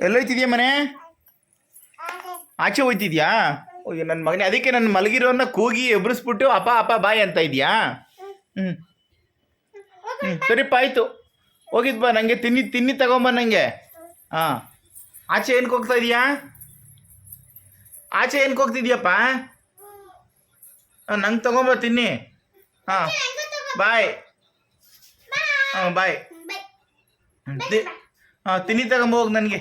ಎಲ್ಲೋಯ್ತಿದ್ಯಾ ಮನೆ? ಆಚೆ ಹೋಯ್ತಿದ್ಯಾ? ಓಯ್ಯ ನನ್ನ ಮಗನೇ, ಅದಕ್ಕೆ ನನ್ನ ಮಲಗಿರೋನ್ನ ಕೂಗಿ ಎಬ್ರಿಸ್ಬಿಟ್ಟು ಅಪ್ಪ ಅಪ್ಪ, ಬಾಯ್ ಅಂತ ಇದೆಯಾ? ಹ್ಞೂ ಹ್ಞೂ ಸರಿಪ್ಪ, ಆಯಿತು. ಹೋಗಿದ್ ಬಾ ನನಗೆ ತಿನ್ನಿ ತಿನ್ನಿ ತಗೊಂಬ ನನಗೆ ಹಾಂ. ಆಚೆ ಏನಕ್ಕೆ ಹೋಗ್ತಾ ಇದೀಯಾ? ಆಚೆ ಏನಕ್ಕೆ ಹೋಗ್ತಿದ್ಯಪ್ಪ ನಂಗೆ ತಗೊಂಬ ತಿನ್ನಿ. ಹಾಂ. ಬಾಯ್. ಹಾಂ, ಬಾಯ್. ಹಾಂ ತಿನ್ನಿ ತಗೊಂಬ ಹೋಗಿ ನನಗೆ.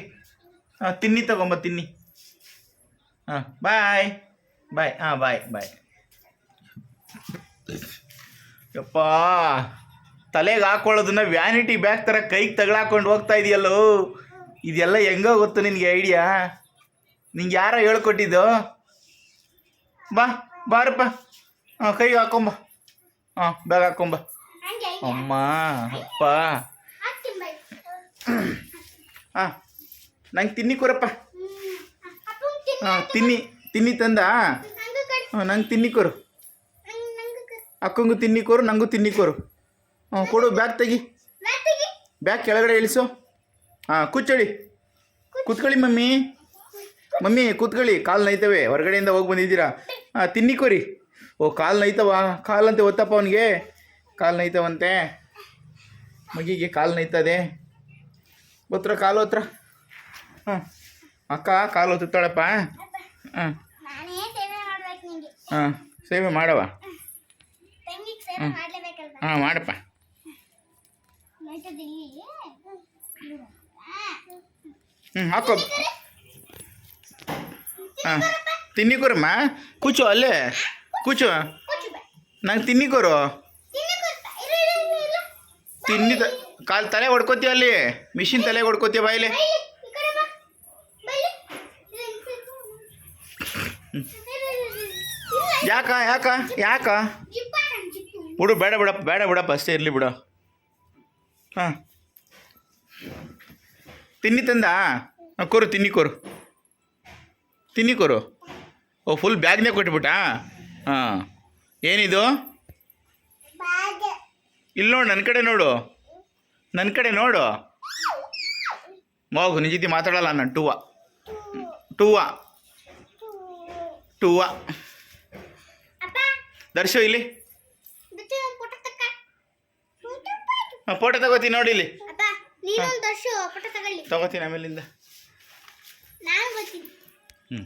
ಹಾಂ ತಿನ್ನಿ ತಗೊಂಬ ತಿನ್ನಿ. ಹಾಂ ಬಾಯ್. ಬಾಯ್. ಹಾಂ ಬಾಯ್ ಬಾಯ್. ಯಪ್ಪ ತಲೆಗೆ ಹಾಕೊಳ್ಳೋದನ್ನ ವ್ಯಾನಿಟಿ ಬ್ಯಾಗ್ ಥರ ಕೈಗೆ ತಗಳಾಕೊಂಡು ಹೋಗ್ತಾ ಇದೆಯಲ್ಲೋ? ಇದೆಲ್ಲ ಹೆಂಗೋ ಗೊತ್ತು ನಿನಗೆ ಐಡಿಯಾ? ನಿಂಗೆ ಯಾರೋ ಹೇಳ್ಕೊಟ್ಟಿದ್ದು? ಬಾ ಬಾರಪ್ಪ. ಹಾಂ ಕೈಗೆ ಹಾಕೊಂಬ. ಹಾಂ ಬ್ಯಾಗ್ ಹಾಕೊಂಬ. ಅಮ್ಮ ಅಪ್ಪ. ಹಾಂ ನಂಗೆ ತಿನ್ನಿ ಕೊರಪ್ಪ. ಹಾಂ ತಿನ್ನಿ ತಿನ್ನಿ ತಂದ. ಹಾಂ ನಂಗೆ ತಿನ್ನಿ ಕೊರು. ಅಕ್ಕಂಗೂ ತಿನ್ನಿ ಕೊರು ನನಗೂ ತಿನ್ನಿ ಕೊರು. ಹಾಂ ಕೊಡು, ಬ್ಯಾಗ್ ತೆಗಿ. ಬ್ಯಾಗ್ ಕೆಳಗಡೆ ಇಳಿಸು. ಹಾಂ ಕೂತ್ಕೊಳ್ಳಿ. ಕೂತ್ಕೊಳ್ಳಿ ಮಮ್ಮಿ. ಮಮ್ಮಿ, ಕೂತ್ಕೊಳ್ಳಿ. ಕಾಲು ನೈತವೆ. ಹೊರಗಡೆಯಿಂದ ಹೋಗಿ ಬಂದಿದ್ದೀರಾ? ಹಾಂ ತಿನ್ನಿ ಕೊರಿ. ಓ, ಕಾಲು ನೈತವ? ಕಾಲಂತೆ ಒತ್ತಪ್ಪ ಅವನಿಗೆ. ಕಾಲು ನೈತವಂತೆ. ಮಗಿಗೆ ಕಾಲು ನೈತದೆ. ಒತ್ರ ಕಾಲು ಹತ್ರ ಹಾಂ ಅಕ್ಕ ಕಾಲು ಒತ್ತುತ್ತಾಳಪ್ಪ ಹಾಂ ನಾನೇ ಸೇವೆ ಮಾಡ್ಬೇಕು ನಿಂಗೆ. ಹಾಂ ಸೇವೆ ಮಾಡವ ತಂಗಿಗೆ ಸೇವೆ ಮಾಡ್ಲೇಬೇಕಲ್ವಾ? ಹಾಂ ಮಾಡಪ್ಪ. ನೋಯ್ತದೆ ಇಲ್ಲಿ ಹ್ಞೂ ಹಾಕೋ. ಹಾಂ ತಿನ್ನಿ ಕೊರಮ್ಮ ಕೂಚು ಅಲ್ಲೇ. ಕೂಚು. ಕೂಚು ಬಾ. ನಂಗೆ ತಿನ್ನಿ ತಿನ್ನಿ ಕಾಲು ತಲೆ ಹೊಡ್ಕೋತೀಯ ಅಲ್ಲಿ? ಮಿಷಿನ್ ತಲೆ ಹೊಡ್ಕೋತೀಯ ಬಾಯಿಲೆ? ಯಾಕ ಯಾಕ ಯಾಕ. ಬಿಡು, ಬೇಡ ಬಿಡಪ್ಪ ಬೇಡ, ಬಿಡಪ್ಪ, ಅಷ್ಟೇ ಇರಲಿ ಬಿಡು. ಹಾಂ. ತಿನ್ನಿ ತಂದ? ಕೊರು, ತಿನ್ನಿ ಕೊರು. ತಿನ್ನಿ ಕೊರು. ಓ ಫುಲ್ ಬ್ಯಾಗ್ನೇ ಕೊಟ್ಬಿಟ್ಟಾ? ಹಾಂ. ಏನಿದು. ಇಲ್ಲಿ ನೋಡು ನನ್ನ ಕಡೆ ನೋಡು. ನನ್ನ ಕಡೆ ನೋಡು. ಮಗು ನಿಜ ಜೊತೆ ಮಾತಾಡಲ್ಲ ನಾನು ಟೂವ. ಟೂವ. ಟೂವ. ದರ್ಶು ಇಲ್ಲಿ. ಫೋಟೋ ತಗೋತೀನಿ ನೋಡಿ ಇಲ್ಲಿ. ತಗೋತೀನಿ ಆಮೇಲಿಂದ. ಹ್ಞೂ